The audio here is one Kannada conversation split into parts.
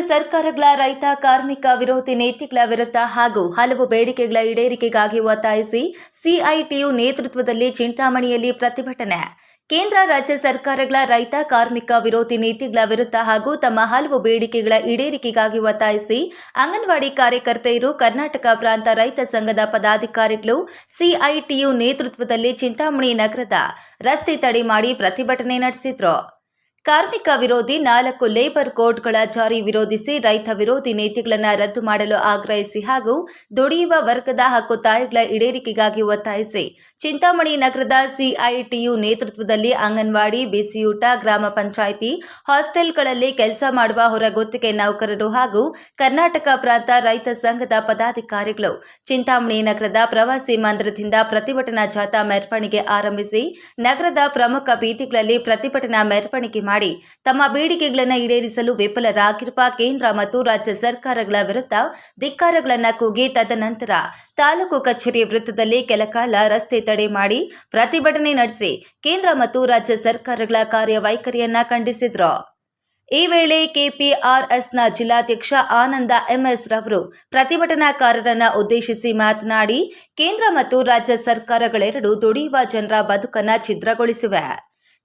ಸರ್ಕಾರಗಳ ರೈತ, ಕಾರ್ಮಿಕ ವಿರೋಧಿ ನೀತಿಗಳ ವಿರುದ್ಧ ಹಾಗೂ ಹಲವು ಬೇಡಿಕೆಗಳ ಈಡೇರಿಕೆಗಾಗಿ ಒತ್ತಾಯಿಸಿ ಸಿಐಟಿಯು ನೇತೃತ್ವದಲ್ಲಿ ಚಿಂತಾಮಣಿಯಲ್ಲಿ ಪ್ರತಿಭಟನೆ. ಕೇಂದ್ರ, ರಾಜ್ಯ ಸರ್ಕಾರಗಳ ರೈತ, ಕಾರ್ಮಿಕ ವಿರೋಧಿ ನೀತಿಗಳ ವಿರುದ್ಧ ಹಾಗೂ ತಮ್ಮ ಹಲವು ಬೇಡಿಕೆಗಳ ಈಡೇರಿಕೆಗಾಗಿ ಒತ್ತಾಯಿಸಿ ಅಂಗನವಾಡಿ ಕಾರ್ಯಕರ್ತೆಯರು, ಕರ್ನಾಟಕ ಪ್ರಾಂತ ರೈತ ಸಂಘದ ಪದಾಧಿಕಾರಿಗಳು, ಸಿಐಟಿಯು ನೇತೃತ್ವದಲ್ಲಿ ಚಿಂತಾಮಣಿ ನಗರದ ರಸ್ತೆ ತಡೆ ಮಾಡಿ ಪ್ರತಿಭಟನೆ ನಡೆಸಿದ್ರು. ಕಾರ್ಮಿಕ ವಿರೋಧಿ ನಾಲ್ಕು ಲೇಬರ್ ಕೋಡ್ಗಳ ಜಾರಿ ವಿರೋಧಿಸಿ ರೈತ ವಿರೋಧಿ ನೀತಿಗಳನ್ನು ರದ್ದು ಮಾಡಲು ಆಗ್ರಹಿಸಿ ಹಾಗೂ ದುಡಿಯುವ ವರ್ಗದ ಹಕ್ಕುತ್ತಾಯಗಳ ಈಡೇರಿಕೆಗಾಗಿ ಒತ್ತಾಯಿಸಿ. ಚಿಂತಾಮಣಿ ನಗರದ ಸಿಐಟಿಯು ನೇತೃತ್ವದಲ್ಲಿ ಅಂಗನವಾಡಿ, ಬಿಸಿಯೂಟ, ಗ್ರಾಮ ಪಂಚಾಯಿತಿ ಹಾಸ್ಟೆಲ್ಗಳಲ್ಲಿ ಕೆಲಸ ಮಾಡುವ ಹೊರಗುತ್ತಿಗೆ ನೌಕರರು ಹಾಗೂ ಕರ್ನಾಟಕ ಪ್ರಾಂತ ರೈತ ಸಂಘದ ಪದಾಧಿಕಾರಿಗಳು ಚಿಂತಾಮಣಿ ನಗರದ ಪ್ರವಾಸಿ ಮಂದಿರದಿಂದ ಪ್ರತಿಭಟನಾ ಜಾಥಾ ಮೆರವಣಿಗೆ ಆರಂಭಿಸಿ, ನಗರದ ಪ್ರಮುಖ ಬೀದಿಗಳಲ್ಲಿ ಪ್ರತಿಭಟನಾ ಮೆರವಣಿಗೆ ಮಾಡಿ ತಮ್ಮ ಬೇಡಿಕೆಗಳನ್ನು ಈಡೇರಿಸಲು ವಿಫಲರಾಗಿರುವ ಕೇಂದ್ರ ಮತ್ತು ರಾಜ್ಯ ಸರ್ಕಾರಗಳ ವಿರುದ್ಧ ಧಿಕ್ಕಾರಗಳನ್ನು ಕೂಗಿ ತದನಂತರ ತಾಲೂಕು ಕಚೇರಿ ವೃತ್ತದಲ್ಲಿ ಕೆಲಕಾಲ ರಸ್ತೆ ತಡೆ ಮಾಡಿ ಪ್ರತಿಭಟನೆ ನಡೆಸಿ ಕೇಂದ್ರ ಮತ್ತು ರಾಜ್ಯ ಸರ್ಕಾರಗಳ ಕಾರ್ಯವೈಖರಿಯನ್ನ ಖಂಡಿಸಿದ್ರು. ಈ ವೇಳೆ ಕೆಪಿಆರ್ಎಸ್ನ ಜಿಲ್ಲಾಧ್ಯಕ್ಷ ಆನಂದ ಎಂಎಸ್ ರವರು ಪ್ರತಿಭಟನಾಕಾರರನ್ನು ಉದ್ದೇಶಿಸಿ ಮಾತನಾಡಿ, ಕೇಂದ್ರ ಮತ್ತು ರಾಜ್ಯ ಸರ್ಕಾರಗಳೆರಡು ದುಡಿಯುವ ಜನರ ಬದುಕನ್ನು ಛಿದ್ರಗೊಳಿಸಿವೆ.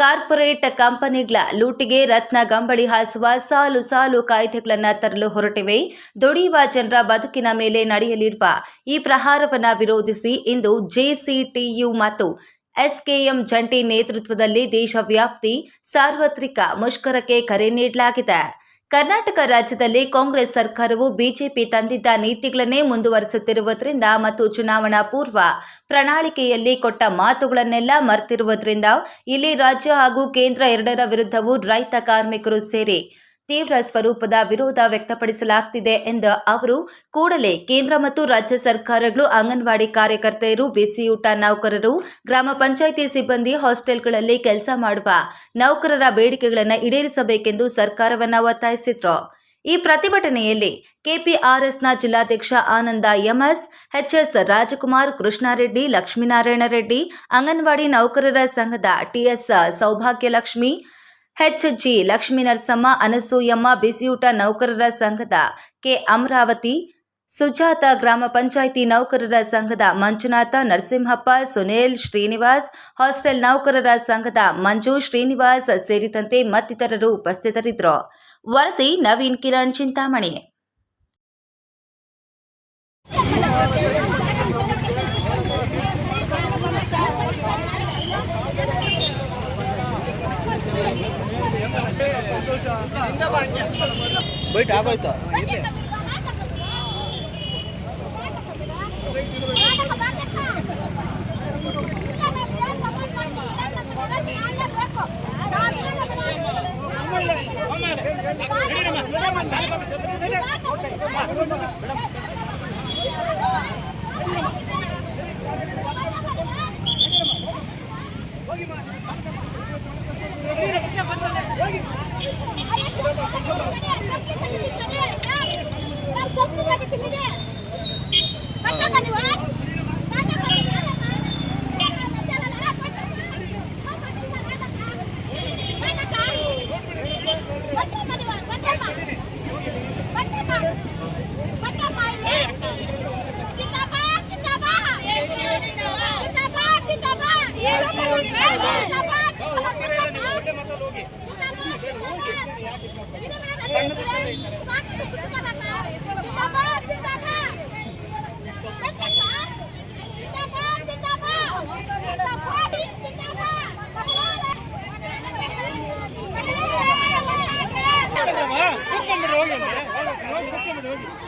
ಕಾರ್ಪೊರೇಟ್ ಕಂಪನಿಗಳ ಲೂಟಿಗೆ ರತ್ನ ಗಂಬಳಿ ಹಾಸುವ ಸಾಲು ಸಾಲು ಕಾಯ್ದೆಗಳನ್ನು ತರಲು ಹೊರಟಿವೆ. ದುಡಿಯುವ ಜನರ ಬದುಕಿನ ಮೇಲೆ ನಡೆಯಲಿರುವ ಈ ಪ್ರಹಾರವನ್ನು ವಿರೋಧಿಸಿ ಇಂದು ಜೆಸಿಟಿಯು ಮತ್ತು ಎಸ್ಕೆಎಂ ಜಂಟಿ ನೇತೃತ್ವದಲ್ಲಿ ದೇಶವ್ಯಾಪ್ತಿ ಸಾರ್ವತ್ರಿಕ ಮುಷ್ಕರಕ್ಕೆ ಕರೆ ನೀಡಲಾಗಿದೆ. ಕರ್ನಾಟಕ ರಾಜ್ಯದಲ್ಲಿ ಕಾಂಗ್ರೆಸ್ ಸರ್ಕಾರವು ಬಿಜೆಪಿ ತಂದಿದ್ದ ನೀತಿಗಳನ್ನೇ ಮುಂದುವರಿಸುತ್ತಿರುವುದರಿಂದ ಮತ್ತು ಚುನಾವಣಾ ಪೂರ್ವ ಪ್ರಣಾಳಿಕೆಯಲ್ಲಿ ಕೊಟ್ಟ ಮಾತುಗಳನ್ನೆಲ್ಲ ಮರೆತಿರುವುದರಿಂದ ಇಲ್ಲಿ ರಾಜ್ಯ ಹಾಗೂ ಕೇಂದ್ರ ಎರಡರ ವಿರುದ್ಧವೂ ರೈತ ಕಾರ್ಮಿಕರು ಸೇರಿ ತೀವ್ರ ಸ್ವರೂಪದ ವಿರೋಧ ವ್ಯಕ್ತಪಡಿಸಲಾಗ್ತಿದೆ ಎಂದ ಅವರು, ಕೂಡಲೇ ಕೇಂದ್ರ ಮತ್ತು ರಾಜ್ಯ ಸರ್ಕಾರಗಳು ಅಂಗನವಾಡಿ ಕಾರ್ಯಕರ್ತೆಯರು, ಬಿಸಿಯೂಟ ನೌಕರರು, ಗ್ರಾಮ ಪಂಚಾಯಿತಿ ಸಿಬ್ಬಂದಿ ಹಾಸ್ಟೆಲ್ಗಳಲ್ಲಿ ಕೆಲಸ ಮಾಡುವ ನೌಕರರ ಬೇಡಿಕೆಗಳನ್ನು ಈಡೇರಿಸಬೇಕೆಂದು ಸರ್ಕಾರವನ್ನ ಒತ್ತಾಯಿಸಿದ್ರು. ಈ ಪ್ರತಿಭಟನೆಯಲ್ಲಿ ಕೆಪಿಆರ್ಎಸ್ನ ಜಿಲ್ಲಾಧ್ಯಕ್ಷ ಆನಂದ ಎಂಎಸ್, ಎಚ್ಎಸ್ ರಾಜಕುಮಾರ್ ಕೃಷ್ಣಾರೆಡ್ಡಿ, ಲಕ್ಷ್ಮೀನಾರಾಯಣ ರೆಡ್ಡಿ, ಅಂಗನವಾಡಿ ನೌಕರರ ಸಂಘದ ಟಿಎಸ್ ಸೌಭಾಗ್ಯಲಕ್ಷ್ಮಿ ಎಚ್ಜಿ ಲಕ್ಷ್ಮೀ ನರಸಮ್ಮ, ಅನಸೂಯಮ್ಮ, ಬಿಸಿಯೂಟ ನೌಕರರ ಸಂಘದ ಕೆ. ಅಮರಾವತಿ, ಸುಜಾತ ಗ್ರಾಮ ಪಂಚಾಯಿತಿ ನೌಕರರ ಸಂಘದ ಮಂಜುನಾಥ, ನರಸಿಂಹಪ್ಪ, ಸುನೀಲ್ ಶ್ರೀನಿವಾಸ್, ಹಾಸ್ಟೆಲ್ ನೌಕರರ ಸಂಘದ ಮಂಜು ಶ್ರೀನಿವಾಸ್ ಸೇರಿದಂತೆ ಮತ್ತಿತರರು ಉಪಸ್ಥಿತರಿದ್ದರು. ವರದಿ ನವೀನ್ ಕಿರಣ್ ಚಿಂತಾಮಣಿ. ಬೈಟ್ ಆಗೋಯ್ತು ಕೂತ್ಕೊಂಡ್ಬಿಡ್ರಿ ಹೋಗಿ ಅಂದ್ರೆ ಹೋಗಿ ಕೂತ್ಕೊಂಡ್ಬಿಡ್ರಿ ಹೋಗಿ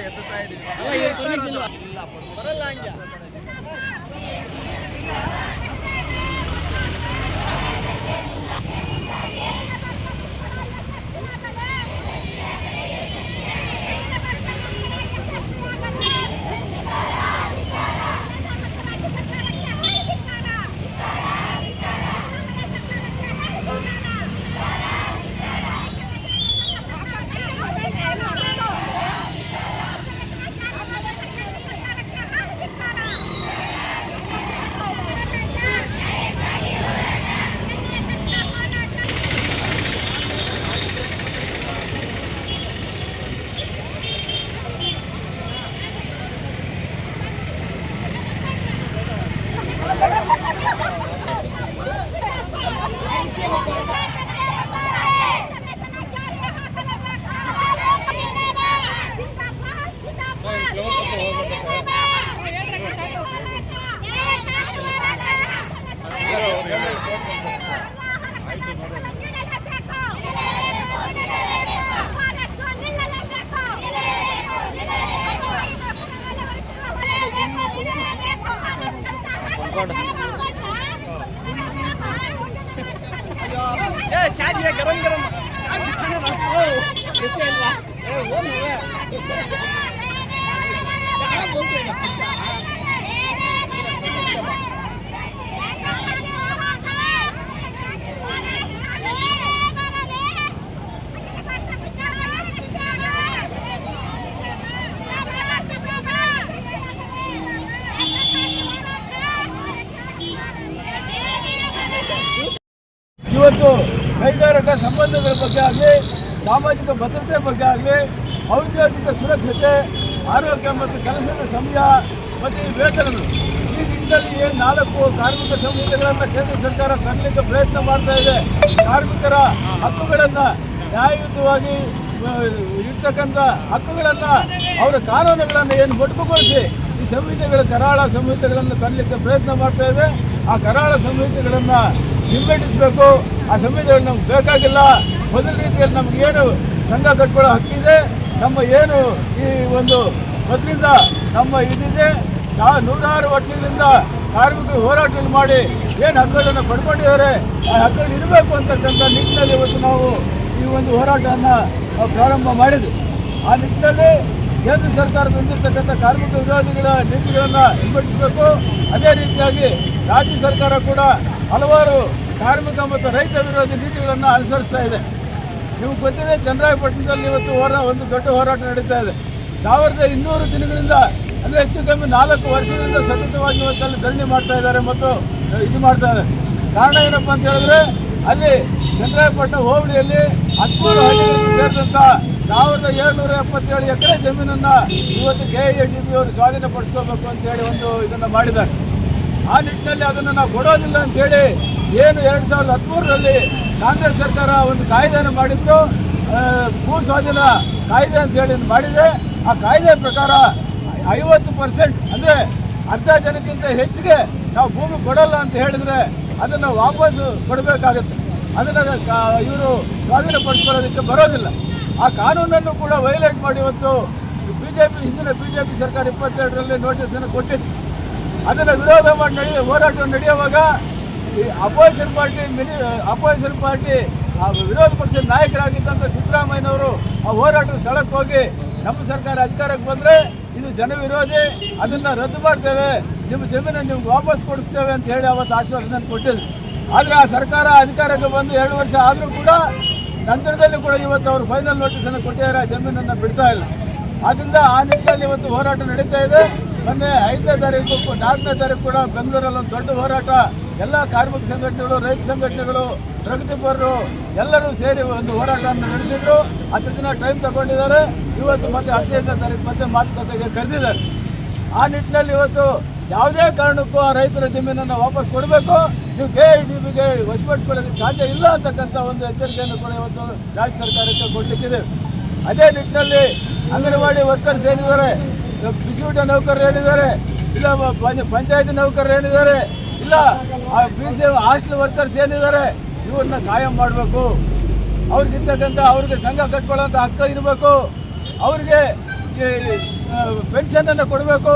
ಎತ್ತುತ್ತಾ ಇದ್ದೀವಿ? ಬರಲ್ಲ ಹಂಗೆ. ಇವತ್ತು ಕೈಗಾರಿಕಾ ಸಂಬಂಧಗಳ ಬಗ್ಗೆ ಆಗಲಿ ಸಾಮಾಜಿಕ ಭದ್ರತೆ ಬಗ್ಗೆ ಆಗಲಿ ಔದ್ಯೋಗಿಕ ಸುರಕ್ಷತೆ ಆರೋಗ್ಯ ಮತ್ತು ಕೆಲಸದ ಸಮಯ ಮತ್ತು ವೇತನಗಳು. ಈ ನಿಟ್ಟಿನಲ್ಲಿ ಏನು ನಾಲ್ಕು ಕಾರ್ಮಿಕ ಸಂಹಿತೆಗಳನ್ನು ಕೇಂದ್ರ ಸರ್ಕಾರ ತರಲಿಕ್ಕೆ ಪ್ರಯತ್ನ ಮಾಡ್ತಾ ಇದೆ. ಕಾರ್ಮಿಕರ ಹಕ್ಕುಗಳನ್ನು ನ್ಯಾಯಯುತವಾಗಿ ಇರ್ತಕ್ಕಂಥ ಹಕ್ಕುಗಳನ್ನು ಅವರ ಕಾನೂನುಗಳನ್ನು ಏನು ಮೊಟಕುಗೊಳಿಸಿ ಈ ಸಂಹಿತೆಗಳ ಕರಾಳ ಸಂಹಿತೆಗಳನ್ನು ತರಲಿಕ್ಕೆ ಪ್ರಯತ್ನ ಮಾಡ್ತಾ ಇದೆ. ಆ ಕರಾಳ ಸಂಹಿತೆಗಳನ್ನು ಹಿಂಬೆಟ್ಟಿಸಬೇಕು. ಆ ಸಂಹಿತೆಗಳು ನಮ್ಗೆ ಬೇಕಾಗಿಲ್ಲ. ಮೊದಲ ರೀತಿಯಲ್ಲಿ ನಮಗೇನು ಸಂಘ ಕಟ್ಕೊಳ್ಳೋ ಹಕ್ಕಿದೆ. ನಮ್ಮ ಏನು ಈ ಒಂದು ಮೊದಲಿಂದ ನಮ್ಮ ಇದಿದೆ, ಸಾ ನೂರಾರು ವರ್ಷಗಳಿಂದ ಕಾರ್ಮಿಕರು ಹೋರಾಟಗಳು ಮಾಡಿ ಏನು ಹಕ್ಕುಗಳನ್ನು ಪಡ್ಕೊಂಡಿದ್ದಾರೆ, ಆ ಹಕ್ಕುಗಳು ಇರಬೇಕು ಅಂತಕ್ಕಂಥ ನಿಟ್ಟಿನಲ್ಲಿ ಇವತ್ತು ನಾವು ಈ ಒಂದು ಹೋರಾಟವನ್ನು ಪ್ರಾರಂಭ ಮಾಡಿದ್ವಿ. ಆ ನಿಟ್ಟಿನಲ್ಲಿ ಕೇಂದ್ರ ಸರ್ಕಾರ ಬಂದಿರತಕ್ಕಂಥ ಕಾರ್ಮಿಕ ವಿರೋಧಿಗಳ ನೀತಿಗಳನ್ನು ಹಿಂಬಡಿಸಬೇಕು ಅದೇ ರೀತಿಯಾಗಿ ರಾಜ್ಯ ಸರ್ಕಾರ ಕೂಡ ಹಲವಾರು ಕಾರ್ಮಿಕ ಮತ್ತು ರೈತ ವಿರೋಧಿ ನೀತಿಗಳನ್ನು ಅನುಸರಿಸ್ತಾ ಇದೆ. ನಿಮ್ಗೆ ಗೊತ್ತಿದೆ ಚಂದ್ರಾಯಪಟ್ಟಣದಲ್ಲಿ ಇವತ್ತು ಹೋರಾ ಒಂದು ದೊಡ್ಡ ಹೋರಾಟ ನಡೀತಾ ಇದೆ. ಸಾವಿರದ ಇನ್ನೂರು ದಿನಗಳಿಂದ, ಅಂದರೆ ಹೆಚ್ಚು ಕಮ್ಮಿ ನಾಲ್ಕು ವರ್ಷದಿಂದ ಸತತವಾಗಿ ಇವತ್ತಲ್ಲಿ ಧರಣಿ ಮಾಡ್ತಾ ಇದ್ದಾರೆ ಮತ್ತು ಇದು ಮಾಡ್ತಾ ಇದ್ದಾರೆ. ಕಾರಣ ಏನಪ್ಪ ಅಂತ ಹೇಳಿದ್ರೆ, ಅಲ್ಲಿ ಚಂದ್ರಾಯಪಟ್ಟಣ ಹೋಬಳಿಯಲ್ಲಿ ಹದಿಮೂರು ಹಳ್ಳಿಗಳಿಗೆ ಸೇರಿದಂಥ ಸಾವಿರದ ಏಳ್ನೂರ ಎಪ್ಪತ್ತೇಳು ಎಕರೆ ಜಮೀನನ್ನು ಇವತ್ತು ಕೆ ಎ ಡಿ ಬಿ ಅವರು ಸ್ವಾಧೀನಪಡಿಸ್ಕೋಬೇಕು ಅಂತೇಳಿ ಒಂದು ಇದನ್ನು ಮಾಡಿದ್ದಾರೆ. ಆ ನಿಟ್ಟಿನಲ್ಲಿ ಅದನ್ನು ನಾವು ಕೊಡೋದಿಲ್ಲ ಅಂತೇಳಿ ಏನು ಎರಡು ಸಾವಿರದ ಹದಿಮೂರರಲ್ಲಿ ಕಾಂಗ್ರೆಸ್ ಸರ್ಕಾರ ಒಂದು ಕಾಯ್ದೆಯನ್ನು ಮಾಡಿತ್ತು. ಭೂ ಸ್ವಾಧೀನ ಕಾಯ್ದೆ ಅಂತೇಳಿ ಮಾಡಿದೆ. ಆ ಕಾಯ್ದೆ ಪ್ರಕಾರ ಐವತ್ತು ಪರ್ಸೆಂಟ್ ಅಂದರೆ ಅರ್ಧ ಜನಕ್ಕಿಂತ ಹೆಚ್ಚಿಗೆ ನಾವು ಭೂಮಿ ಕೊಡಲ್ಲ ಅಂತ ಹೇಳಿದ್ರೆ ಅದನ್ನು ವಾಪಸ್ ಕೊಡಬೇಕಾಗುತ್ತೆ. ಅದನ್ನು ಇವರು ಸ್ವಾಧೀನಪಡಿಸ್ಕೊಳ್ಳೋದಕ್ಕೆ ಬರೋದಿಲ್ಲ. ಆ ಕಾನೂನನ್ನು ಕೂಡ ವೈಲೇಟ್ ಮಾಡಿ ಇವತ್ತು ಬಿ ಜೆ ಪಿ ಹಿಂದಿನ ಬಿ ಜೆ ಪಿ ಸರ್ಕಾರ ಇಪ್ಪತ್ತೆರಡರಲ್ಲಿ ನೋಟಿಸನ್ನು ಕೊಟ್ಟಿತ್ತು. ಅದನ್ನು ವಿರೋಧ ಮಾಡಿ ನಡೆಯ ಹೋರಾಟ ನಡೆಯುವಾಗ ಈ opposition party mini opposition party ವಿರೋಧ ಪಕ್ಷದ ನಾಯಕರಾಗಿದ್ದಂಥ ಸಿದ್ದರಾಮಯ್ಯನವರು ಆ ಹೋರಾಟದ ಸ್ಥಳಕ್ಕೆ ಹೋಗಿ ನಮ್ಮ ಸರ್ಕಾರ ಅಧಿಕಾರಕ್ಕೆ ಬಂದರೆ ಇದು ಜನವಿರೋಧಿ ಅದನ್ನು ರದ್ದು ಮಾಡ್ತೇವೆ. ನಿಮ್ಮ ಜಮೀನನ್ನು ನಿಮ್ಗೆ ವಾಪಸ್ ಕೊಡಿಸ್ತೇವೆ ಅಂತ ಹೇಳಿ ಅವತ್ತು ಆಶ್ವಾಸನೆ ಕೊಟ್ಟಿದ್ರು. ಆದರೆ ಆ ಸರ್ಕಾರ ಅಧಿಕಾರಕ್ಕೆ ಬಂದು ಎರಡು ವರ್ಷ ಆದರೂ ಕೂಡ ನಂತರದಲ್ಲಿ ಕೂಡ ಇವತ್ತು ಅವರು ಫೈನಲ್ ನೋಟಿಸನ್ನು ಕೊಟ್ಟಿದ್ದಾರೆ ಆ ಜಮೀನನ್ನು ಬಿಡ್ತಾ ಇಲ್ಲ. ಆದ್ದರಿಂದ ಆ ನಿಟ್ಟಿನಲ್ಲಿ ಇವತ್ತು ಹೋರಾಟ ನಡೀತಾ ಇದೆ. ಮೊನ್ನೆ ಐದನೇ ತಾರೀಕು, ನಾಲ್ಕನೇ ತಾರೀಕು ಕೂಡ ಬೆಂಗಳೂರಲ್ಲಿ ಒಂದು ದೊಡ್ಡ ಹೋರಾಟ. ಎಲ್ಲ ಕಾರ್ಮಿಕ ಸಂಘಟನೆಗಳು, ರೈತ ಸಂಘಟನೆಗಳು ಪ್ರಗತಿಪರರು ಎಲ್ಲರೂ ಸೇರಿ ಒಂದು ಹೋರಾಟವನ್ನು ನಡೆಸಿದ್ರು. ಹತ್ತು ದಿನ ಟೈಮ್ ತಗೊಂಡಿದ್ದಾರೆ. ಇವತ್ತು ಮತ್ತೆ ಹದಿನೈದನೇ ತಾರೀಕು ಮತ್ತೆ ಮಾತುಕತೆಗೆ ಕರೆದಿದ್ದಾರೆ. ಆ ನಿಟ್ಟಿನಲ್ಲಿ ಇವತ್ತು ಯಾವುದೇ ಕಾರಣಕ್ಕೂ ಆ ರೈತರ ಜಮೀನನ್ನು ವಾಪಸ್ ಕೊಡಬೇಕು. ನೀವು ಕೆ ಐ ಡಿ ಬಿಗೆ ವಶಪಡಿಸ್ಕೊಳ್ಳೋದಕ್ಕೆ ಸಾಧ್ಯ ಇಲ್ಲ ಅಂತಕ್ಕಂಥ ಒಂದು ಎಚ್ಚರಿಕೆಯನ್ನು ಕೂಡ ಇವತ್ತು ರಾಜ್ಯ ಸರ್ಕಾರಕ್ಕೆ ಕೊಡಲಿಕ್ಕಿದೆ. ಅದೇ ನಿಟ್ಟಿನಲ್ಲಿ ಅಂಗನವಾಡಿ ವರ್ಕರ್ಸ್ ಏನಿದ್ದಾರೆ? ಬಿಸಿಯೂಟ ನೌಕರರು ಏನಿದ್ದಾರೆ? ಇಲ್ಲ ಪಂಚಾಯತ್ ನೌಕರರು ಏನಿದ್ದಾರೆ? ಇಲ್ಲ, ಆ ಬಿ ಸಿ ಹಾಸ್ಟೆಲ್ ವರ್ಕರ್ಸ್ ಏನಿದ್ದಾರೆ, ಇವ್ರನ್ನ ಕಾಯಂ ಮಾಡಬೇಕು. ಅವ್ರಿಗಿರ್ತಕ್ಕಂಥ ಅವ್ರಿಗೆ ಸಂಘ ಕಟ್ಕೊಳ್ಳೋಂಥ ಹಕ್ಕು ಇರಬೇಕು. ಅವ್ರಿಗೆ ಪೆನ್ಷನ್ ಅನ್ನು ಕೊಡಬೇಕು.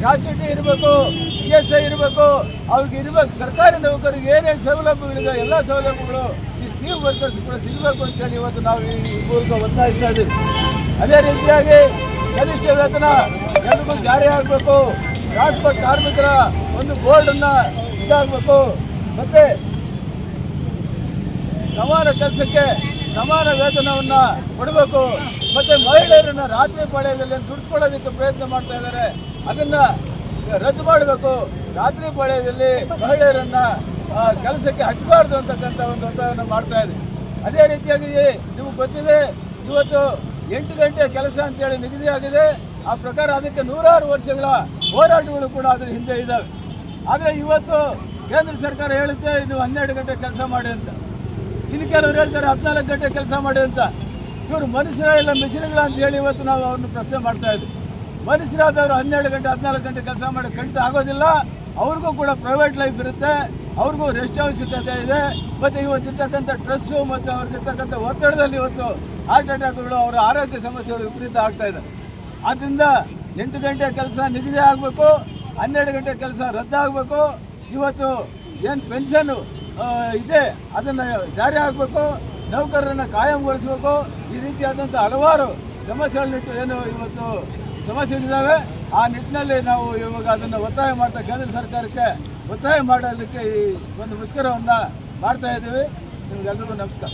ಗ್ರಾಚ್ಯುಟಿ ಇರಬೇಕು ಪಿ ಎಸ್ ಐ ಇರಬೇಕು. ಅವ್ರಿಗೆ ಇರಬೇಕು, ಸರ್ಕಾರಿ ನೌಕರಿಗೆ ಏನೇನು ಸೌಲಭ್ಯಗಳಿದೆ, ಎಲ್ಲ ಸೌಲಭ್ಯಗಳು ಈ ಸ್ಕೀಮ್ ವರ್ಕರ್ಸ್ ಕೂಡ ಸಿಗಬೇಕು ಅಂತೇಳಿ ಇವತ್ತು ನಾವು ಈ ಮೂಲಕ ಒತ್ತಾಯಿಸ್ತಾ ಇದ್ದೀವಿ. ಅದೇ ರೀತಿಯಾಗಿ ಕನಿಷ್ಠ ವೇತನ ಎಲ್ರಿಗೂ ಜಾರಿ ಆಗಬೇಕು. ಟ್ರಾನ್ಸ್ಪೋರ್ಟ್ ಕಾರ್ಮಿಕರ ಒಂದು ಬೋರ್ಡನ್ನು ಇದಾಗಬೇಕು. ಮತ್ತೆ ಸಮಾನ ಕೆಲಸಕ್ಕೆ ಸಮಾನ ವೇತನವನ್ನ ಕೊಡಬೇಕು. ಮತ್ತೆ ಮಹಿಳೆಯರನ್ನ ರಾತ್ರಿ ಪಾಳ್ಯದಲ್ಲಿ ದುಡಿಸ್ಕೊಳ್ಳೋದಕ್ಕೆ ಪ್ರಯತ್ನ ಮಾಡ್ತಾ ಇದ್ದಾರೆ. ಅದನ್ನ ರದ್ದು ಮಾಡಬೇಕು. ರಾತ್ರಿ ಪಾಳ್ಯದಲ್ಲಿ ಮಹಿಳೆಯರನ್ನ ಕೆಲಸಕ್ಕೆ ಹಚ್ಚಬಾರ್ದು ಅಂತಕ್ಕಂಥ ಒಂದು ಒತ್ತಾಯವನ್ನು ಮಾಡ್ತಾ ಇದೆ. ಅದೇ ರೀತಿಯಾಗಿ ನಿಮಗೆ ಗೊತ್ತಿದೆ, ಇವತ್ತು ಎಂಟು ಗಂಟೆ ಕೆಲಸ ಅಂತೇಳಿ ನಿಗದಿಯಾಗಿದೆ. ಆ ಪ್ರಕಾರ ಅದಕ್ಕೆ ನೂರಾರು ವರ್ಷಗಳ ಹೋರಾಟಗಳು ಕೂಡ ಅದರ ಹಿಂದೆ ಇದ್ದಾವೆ ಆದರೆ ಇವತ್ತು ಕೇಂದ್ರ ಸರ್ಕಾರ ಹೇಳುತ್ತೆ, ನೀವು ಹನ್ನೆರಡು ಗಂಟೆ ಕೆಲಸ ಮಾಡಿ ಅಂತ. ಇನ್ನು ಕೆಲವರು ಹೇಳ್ತಾರೆ, ಹದಿನಾಲ್ಕು ಗಂಟೆ ಕೆಲಸ ಮಾಡಿ ಅಂತ. ಇವರು ಮನುಷ್ಯರ ಇಲ್ಲ, ಮಿಷಿನ್ಗಳ ಅಂತ ಹೇಳಿ ಇವತ್ತು ನಾವು ಅವ್ರನ್ನ ಪ್ರಶ್ನೆ ಮಾಡ್ತಾ ಇದ್ವಿ. ಮನುಷ್ಯರಾದವರು ಹನ್ನೆರಡು ಗಂಟೆ, ಹದಿನಾಲ್ಕು ಗಂಟೆ ಕೆಲಸ ಮಾಡಿ ಖಂಡಿತ ಆಗೋದಿಲ್ಲ. ಅವ್ರಿಗೂ ಕೂಡ ಪ್ರೈವೇಟ್ ಲೈಫ್ ಇರುತ್ತೆ. ಅವ್ರಿಗೂ ರೆಸ್ಟ್ ಅವಶ್ಯಕತೆ ಇದೆ. ಮತ್ತು ಇವತ್ತಿರ್ತಕ್ಕಂಥ ಸ್ಟ್ರೆಸ್ಸು ಮತ್ತು ಅವ್ರಿಗಿರ್ತಕ್ಕಂಥ ಒತ್ತಡದಲ್ಲಿ ಇವತ್ತು ಹಾರ್ಟ್ ಅಟ್ಯಾಕ್ಗಳು ಅವರ ಆರೋಗ್ಯ ಸಮಸ್ಯೆಗಳು ವಿಪರೀತ ಆಗ್ತಾ ಇದೆ. ಆದ್ದರಿಂದ ಎಂಟು ಗಂಟೆ ಕೆಲಸ ನಿಗದಿ ಆಗಬೇಕು. ಹನ್ನೆರಡು ಗಂಟೆ ಕೆಲಸ ರದ್ದಾಗಬೇಕು. ಇವತ್ತು ಏನು ಪೆನ್ಷನ್ನು ಇದೆ, ಅದನ್ನು ಜಾರಿ ಆಗಬೇಕು. ನೌಕರರನ್ನು ಕಾಯಂಗೊಳಿಸಬೇಕು. ಈ ರೀತಿಯಾದಂಥ ಹಲವಾರು ಸಮಸ್ಯೆಗಳನ್ನಿಟ್ಟು ಏನು ಇವತ್ತು ಸಮಸ್ಯೆಗಳಿದ್ದಾವೆ ಆ ನಿಟ್ಟಿನಲ್ಲಿ ನಾವು ಇವಾಗ ಅದನ್ನು ಒತ್ತಾಯ ಮಾಡ್ತಾ ಕೇಂದ್ರ ಸರ್ಕಾರಕ್ಕೆ ಒತ್ತಾಯ ಮಾಡೋದಕ್ಕೆ ಈ ಒಂದು ಮುಷ್ಕರವನ್ನು ಮಾಡ್ತಾ ಇದ್ದೀವಿ. ನಿಮಗೆಲ್ಲರಿಗೂ ನಮಸ್ಕಾರ.